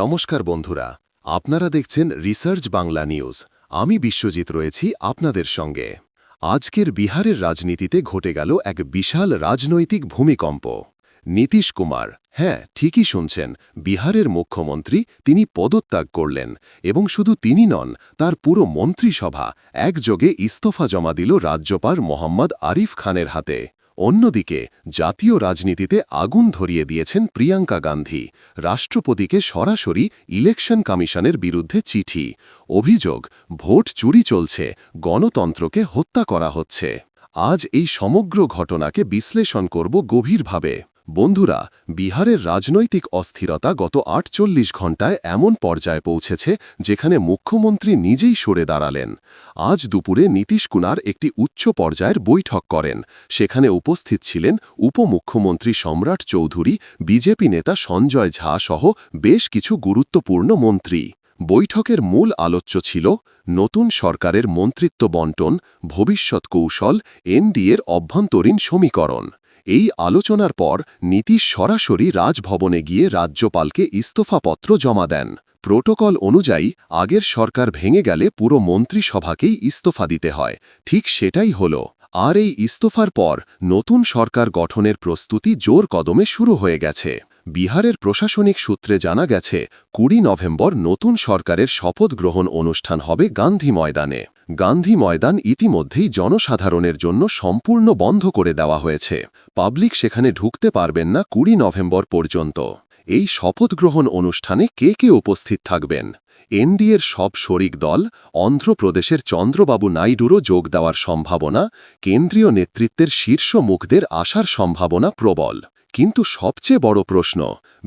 নমস্কার বন্ধুরা, আপনারা দেখছেন রিসার্চ বাংলা নিউজ। আমি বিশ্বজিৎ রয়েছি আপনাদের সঙ্গে। আজকের বিহারের রাজনীতিতে ঘটে গেল এক বিশাল রাজনৈতিক ভূমিকম্প। নীতিশ কুমার হ্যাঁ ঠিকই শুনছেন, বিহারের মুখ্যমন্ত্রী তিনি পদত্যাগ করলেন এবং শুধু তিনি নন, তার পুরো মন্ত্রিসভা একযোগে ইস্তফা জমা দিল রাজ্যপাল মোহাম্মদ আরিফ খানের হাতে। অন্যদিকে, জাতীয় রাজনীতিতে আগুন ধরিয়ে দিয়েছেন প্রিয়াঙ্কা গান্ধী। রাষ্ট্রপতিকে সরাসরি ইলেকশন কমিশনের বিরুদ্ধে চিঠি। অভিযোগ, ভোট চুরি চলছে, গণতন্ত্রকে হত্যা করা হচ্ছে। আজ এই সমগ্র ঘটনাকে বিশ্লেষণ করব গভীরভাবে। বন্ধুরা, বিহারের রাজনৈতিক অস্থিরতা গত আটচল্লিশ ঘণ্টায় এমন পর্যায়ে পৌঁছেছে যেখানে মুখ্যমন্ত্রী নিজেই সরে দাঁড়ালেন। আজ দুপুরে নীতিশ কুনার একটি উচ্চ পর্যায়ের বৈঠক করেন। সেখানে উপস্থিত ছিলেন উপমুখ্যমন্ত্রী সম্রাট চৌধুরী, বিজেপি নেতা সঞ্জয় ঝা সহ বেশ কিছু গুরুত্বপূর্ণ মন্ত্রী। বৈঠকের মূল আলোচ্য ছিল নতুন সরকারের মন্ত্রিত্ব বন্টন, ভবিষ্যৎ কৌশল, এনডিএর অভ্যন্তরীণ সমীকরণ। এই আলোচনার পর নীতিশ সরাসরি রাজভবনে গিয়ে রাজ্যপালকে ইস্তফাপত্র জমা দেন। প্রোটোকল অনুযায়ী, আগের সরকার ভেঙে গেলে পুরো মন্ত্রিসভাকেই ইস্তফা দিতে হয়। ঠিক সেটাই হল। আর এই ইস্তফার পর নতুন সরকার গঠনের প্রস্তুতি জোর কদমে শুরু হয়ে গেছে। বিহারের প্রশাসনিক সূত্রে জানা গেছে, কুড়ি নভেম্বর নতুন সরকারের শপথ গ্রহণ অনুষ্ঠান হবে গান্ধী ময়দানে। গান্ধী ময়দান ইতিমধ্যেই জনসাধারণের জন্য সম্পূর্ণ বন্ধ করে দেওয়া হয়েছে। পাবলিক সেখানে ঢুকতে পারবেন না কুড়ি নভেম্বর পর্যন্ত। এই শপথ গ্রহণ অনুষ্ঠানে কে কে উপস্থিত থাকবেন? এনডিএর সব শরিক দল, অন্ধ্রপ্রদেশের চন্দ্রবাবু নাইডুরও যোগ দেওয়ার সম্ভাবনা, কেন্দ্রীয় নেতৃত্বের শীর্ষ মুখদের আসার সম্ভাবনা প্রবল। কিন্তু সবচেয়ে বড় প্রশ্ন,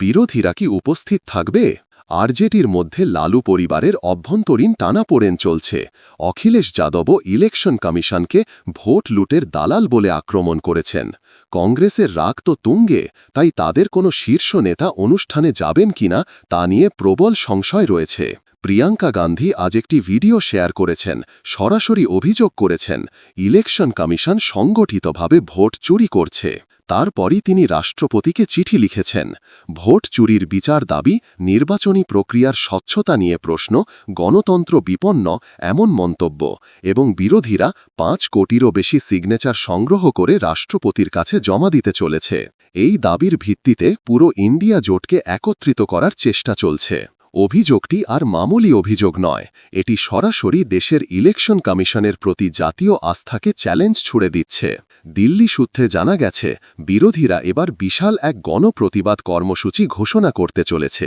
বিরোধীরা কি উপস্থিত থাকবে? আরজেডির মধ্যে লালু পরিবারের অভ্যন্তরীণ টানাপোড়েন চলছে। অখিলেশ যাদবও ইলেকশন কমিশনকে ভোট লুটের দালাল বলে আক্রমণ করেছেন। কংগ্রেসের রাগ তো তুঙ্গে, তাই তাদের কোনো শীর্ষ নেতা অনুষ্ঠানে যাবেন কিনা তা নিয়ে প্রবল সংশয় রয়েছে। প্রিয়াঙ্কা গান্ধী আজ একটি ভিডিও শেয়ার করেছেন, সরাসরি অভিযোগ করেছেন, ইলেকশন কমিশন সংগঠিতভাবে ভোট চুরি করছে। তারপরই তিনি রাষ্ট্রপতিকে চিঠি লিখেছেন। ভোট চুরির বিচার দাবি, নির্বাচনী প্রক্রিয়ার স্বচ্ছতা নিয়ে প্রশ্ন, গণতন্ত্র বিপন্ন, এমন মন্তব্য। এবং বিরোধীরা পাঁচ কোটিরও বেশি সিগনেচার সংগ্রহ করে রাষ্ট্রপতির কাছে জমা দিতে চলেছে। এই দাবির ভিত্তিতে পুরো ইন্ডিয়া জোটকে একত্রিত করার চেষ্টা চলছে। অভিযোগটি আর মামুলি অভিযোগ নয়। এটি সরাসরি দেশের ইলেকশন কমিশনের প্রতি জাতীয় আস্থাকে চ্যালেঞ্জ ছুড়ে দিচ্ছে। দিল্লি সূত্রে জানা গেছে, বিরোধীরা এবার বিশাল এক গণপ্রতিবাদ কর্মসূচি ঘোষণা করতে চলেছে।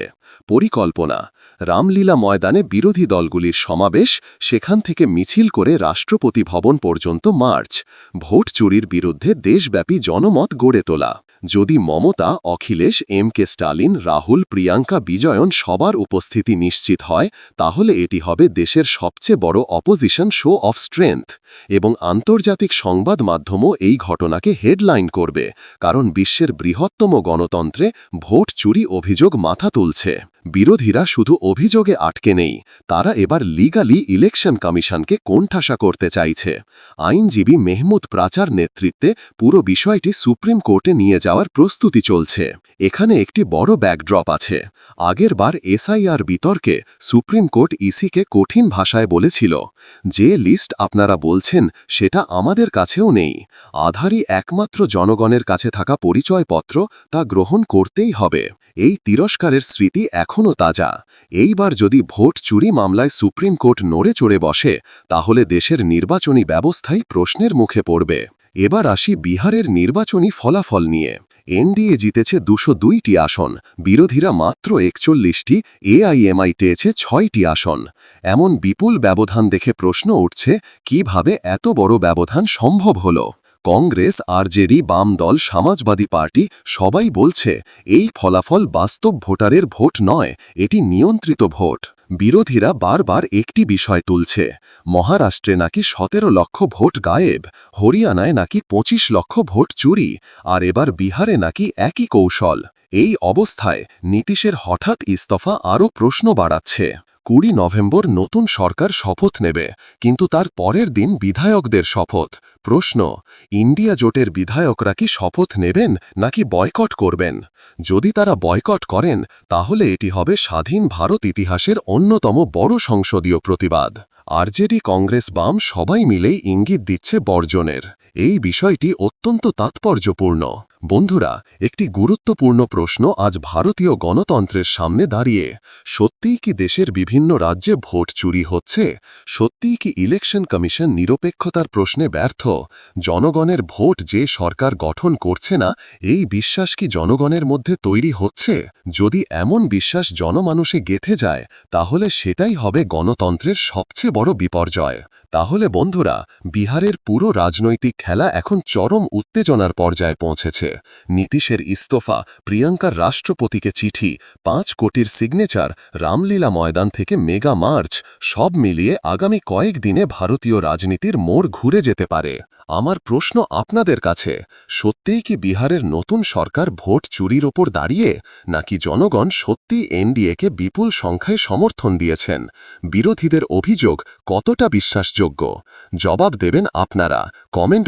পরিকল্পনা, রামলীলা ময়দানে বিরোধী দলগুলির সমাবেশ, সেখান থেকে মিছিল করে রাষ্ট্রপতি ভবন পর্যন্ত মার্চ। ভোট চুরির বিরুদ্ধে দেশব্যাপী জনমত গড়ে তোলা। যদি মমতা, অখিলেশ, এম কে স্টালিন, রাহুল, প্রিয়াঙ্কা, বিজয়ন সবার উপস্থিতি নিশ্চিত হয়, তাহলে এটি হবে দেশের সবচেয়ে বড় অপোজিশন শো অফ স্ট্রেংথ এবং আন্তর্জাতিক সংবাদ মাধ্যমও এই ঘটনাকে হেডলাইন করবে, কারণ বিশ্বের বৃহত্তম গণতন্ত্রে ভোট চুরি অভিযোগ মাথা তুলছে। বিরোধীরা শুধু অভিযোগে আটকে নেই, তারা এবার লিগালি ইলেকশন কমিশনকে কোণঠাসা করতে চাইছে। আইনজীবী মেহমুদ প্রাচার নেতৃত্বে পুরো বিষয়টি সুপ্রিম কোর্টে নিয়ে যাওয়ার প্রস্তুতি চলছে। এখানে একটি বড় ব্যাকড্রপ আছে। আগেরবার এসআইআর বিতর্কে সুপ্রিম কোর্ট ইসিকে কঠিন ভাষায় বলেছিল, যে লিস্ট আপনারা বলছেন সেটা আমাদের কাছেও নেই। আধারই একমাত্র জনগণের কাছে থাকা পরিচয়পত্র, তা গ্রহণ করতেই হবে। এই তিরস্কারের স্মৃতি এখনও তাজা। এইবার যদি ভোট চুরি মামলায় সুপ্রিম কোর্ট নড়ে চড়ে বসে, তাহলে দেশের নির্বাচনী ব্যবস্থাই প্রশ্নের মুখে পড়বে। এবার আসি বিহারের নির্বাচনী ফলাফল নিয়ে। এনডিএ জিতেছে দুশো দুইটি আসন, বিরোধীরা মাত্র একচল্লিশটি, এআইএমআই পেয়েছে ছয়টি আসন। এমন বিপুল ব্যবধান দেখে প্রশ্ন উঠছে, কীভাবে এত বড় ব্যবধান সম্ভব হল? কংগ্রেস, আরজেডি, বাম দল, সমাজবাদী পার্টি সবাই বলছে, এই ফলাফল বাস্তব ভোটারের ভোট নয়, এটি নিয়ন্ত্রিত ভোট। বিরোধীরা বারবার একটি বিষয় তুলছে, মহারাষ্ট্রে নাকি সতেরো লক্ষ ভোট গায়েব, হরিয়ানায় নাকি পঁচিশ লক্ষ ভোট চুরি, আর এবার বিহারে নাকি একই কৌশল। এই অবস্থায় নীতিশের হঠাৎ ইস্তফা আরও প্রশ্ন বাড়াচ্ছে। কুড়ি নভেম্বর নতুন সরকার শপথ নেবে, কিন্তু তার পরের দিন বিধায়কদের শপথ। প্রশ্ন, ইন্ডিয়া জোটের বিধায়করা কি শপথ নেবেন নাকি বয়কট করবেন? যদি তারা বয়কট করেন, তাহলে এটি হবে স্বাধীন ভারত ইতিহাসের অন্যতম বড় সংসদীয় প্রতিবাদ। আরজেডি কংগ্রেস বাম সবাই মিলেই ইঙ্গিত দিচ্ছে বর্জনের। এই বিষয়টি অত্যন্ত তাৎপর্যপূর্ণ। বন্ধুরা, একটি গুরুত্বপূর্ণ প্রশ্ন আজ ভারতীয় গণতন্ত্রের সামনে দাঁড়িয়ে, সত্যিই কি দেশের বিভিন্ন রাজ্যে ভোট চুরি হচ্ছে? সত্যিই কি ইলেকশন কমিশন নিরপেক্ষতার প্রশ্নে ব্যর্থ? জনগণের ভোট যে সরকার গঠন করছে না, এই বিশ্বাস কি জনগণের মধ্যে তৈরি হচ্ছে? যদি এমন বিশ্বাস জনমানুষে গেথে যায়, তাহলে সেটাই হবে গণতন্ত্রের সবচেয়ে বড় বিপর্যয়। তাহলে বন্ধুরা, বিহারের পুরো রাজনৈতিক খেলা এখন চরম উত্তেজনার পর্যায়ে পৌঁছেছে। নীতিশের ইস্তফা, প্রিয়াঙ্কার রাষ্ট্রপতিকে চিঠি, পাঁচ কোটির সিগনেচার, রামলীলা ময়দান থেকে মেগা মার্চ, সব মিলিয়ে আগামী কয়েক দিনে ভারতীয় রাজনীতির মোড় ঘুরে যেতে পারে। আমার প্রশ্ন আপনাদের কাছে, সত্যিই কি বিহারের নতুন সরকার ভোট চুরির ওপর দাঁড়িয়ে, নাকি জনগণ সত্যি এনডিএকে বিপুল সংখ্যায় সমর্থন দিয়েছেন? বিরোধীদের অভিযোগ কতটা বিশ্বাসযোগ্য? জবাব দেবেন আপনারা। কমেন্ট